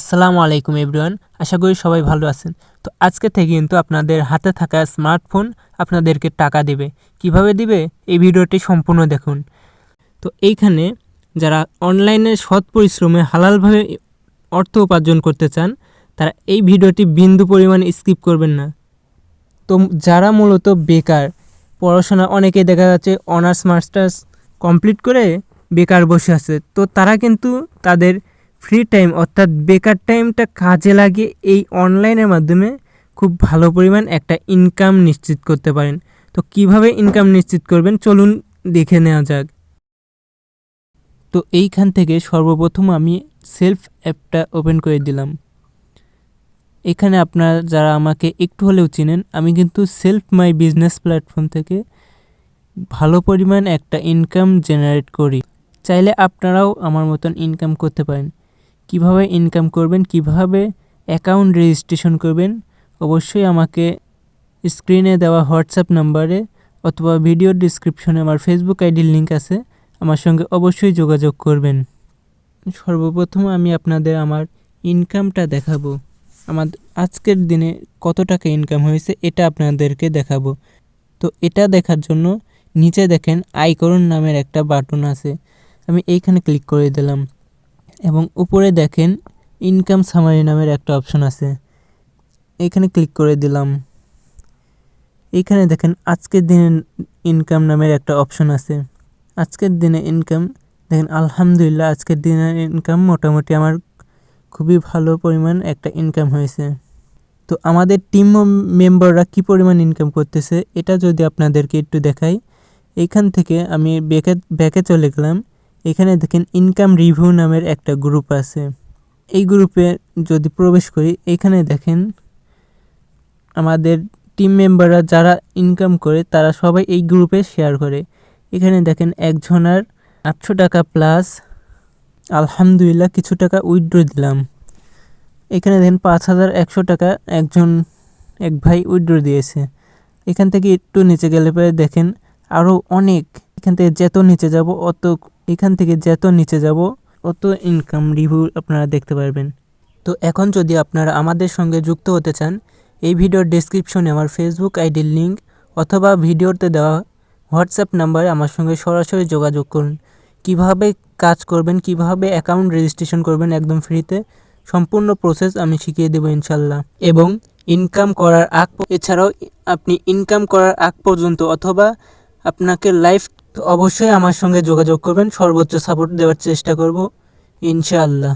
আসসালামু আলাইকুম এভরিওয়ান, আশা করি সবাই ভালো আছেন। তো আজকে থেকে কিন্তু আপনাদের হাতে থাকা স্মার্টফোন আপনাদেরকে টাকা দেবে। কীভাবে দিবে? এই ভিডিওটি সম্পূর্ণ দেখুন। তো এইখানে যারা অনলাইনে সৎ পরিশ্রমে হালালভাবে অর্থ উপার্জন করতে চান, তারা এই ভিডিওটি বিন্দু পরিমাণ স্কিপ করবেন না। তো যারা মূলত বেকার, পড়াশোনা অনেকে দেখা যাচ্ছে অনার্স, মাস্টার্স কমপ্লিট করে বেকার বসে আছে, তো তারা কিন্তু তাদের ফ্রি টাইম অর্থাৎ বেকার টাইমটা কাজে লাগিয়ে এই অনলাইনের মাধ্যমে খুব ভালো পরিমাণ একটা ইনকাম নিশ্চিত করতে পারেন। তো কীভাবে ইনকাম নিশ্চিত করবেন চলুন দেখে নেওয়া যাক। তো এইখান থেকে সর্বপ্রথম আমি সেলফ অ্যাপটা ওপেন করে দিলাম। এখানে আপনারা যারা আমাকে একটু হলেও চিনেন, আমি কিন্তু সেলফ মাই বিজনেস প্ল্যাটফর্ম থেকে ভালো পরিমাণ একটা ইনকাম জেনারেট করি। চাইলে আপনারাও আমার মতন ইনকাম করতে পারেন। কীভাবে ইনকাম করবেন, কীভাবে অ্যাকাউন্ট রেজিস্ট্রেশন করবেন, অবশ্যই আমাকে স্ক্রিনে দেওয়া হোয়াটসঅ্যাপ নাম্বারে অথবা ভিডিও ডিসক্রিপশনে আমার ফেসবুক আইডির লিঙ্ক আছে, আমার সঙ্গে অবশ্যই যোগাযোগ করবেন। সর্বপ্রথম আমি আপনাদের আমার ইনকামটা দেখাবো। আমার আজকের দিনে কত টাকা ইনকাম হয়েছে এটা আপনাদেরকে দেখাবো। তো এটা দেখার জন্য নিচে দেখেন আয়করণ নামের একটা বাটন আছে। আমি এইখানে ক্লিক করে দিলাম। এবং উপরে দেখেন ইনকাম সামারি নামের একটা অপশন আছে। এখানে ক্লিক করে দিলাম। এইখানে দেখেন আজকের দিনের ইনকাম নামের একটা অপশন আছে। আজকের দিনে ইনকাম দেখেন আলহামদুলিল্লাহ আজকের দিনের ইনকাম মোটামুটি আমার খুবই ভালো পরিমাণ একটা ইনকাম হয়েছে। তো আমাদের টিম মেম্বাররা কী পরিমাণ ইনকাম করতেছে, এটা যদি আপনাদেরকে একটু দেখাই এইখান থেকে আমি ব্যাকে ব্যাকে চলে গেলাম। এখানে দেখেন ইনকাম রিভিউ নামের একটা গ্রুপ আছে। এই গ্রুপে যদি প্রবেশ করি, এখানে দেখেন আমাদের টিম মেম্বাররা যারা ইনকাম করে, তারা সবাই এই গ্রুপে শেয়ার করে। এখানে দেখেন একজনার আটশো টাকা প্লাস আলহামদুলিল্লাহ কিছু টাকা উইথড্র দিলাম। এখানে দেখেন পাঁচ হাজার একশো টাকা একজন, এক ভাই উইথড্র দিয়েছে। এখান থেকে একটু নিচে গেলে পরে দেখেন আরও অনেক। এখান থেকে যত নিচে যাব, অত এখান থেকে যত নিচে যাব, অত ইনকাম রিভিউ আপনারা দেখতে পারবেন। তো এখন যদি আপনারা আমাদের সঙ্গে যুক্ত হতে চান, এই ভিডিওর ডেসক্রিপশনে আমার ফেসবুক আইডির লিঙ্ক অথবা ভিডিওতে দেওয়া হোয়াটসঅ্যাপ নাম্বারে আমার সঙ্গে সরাসরি যোগাযোগ করুন। কীভাবে কাজ করবেন, কীভাবে অ্যাকাউন্ট রেজিস্ট্রেশন করবেন একদম ফ্রিতে সম্পূর্ণ প্রসেস আমি শিখিয়ে দেবো ইনশাল্লাহ এবং ইনকাম করার আগ এছাড়াও আপনি ইনকাম করার আগ পর্যন্ত অথবা আপনাকে লাইফ অবশ্যই আমার সঙ্গে যোগাযোগ করবেন। সর্বোচ্চ সাপোর্ট দেওয়ার চেষ্টা করব। ইনশাআল্লাহ।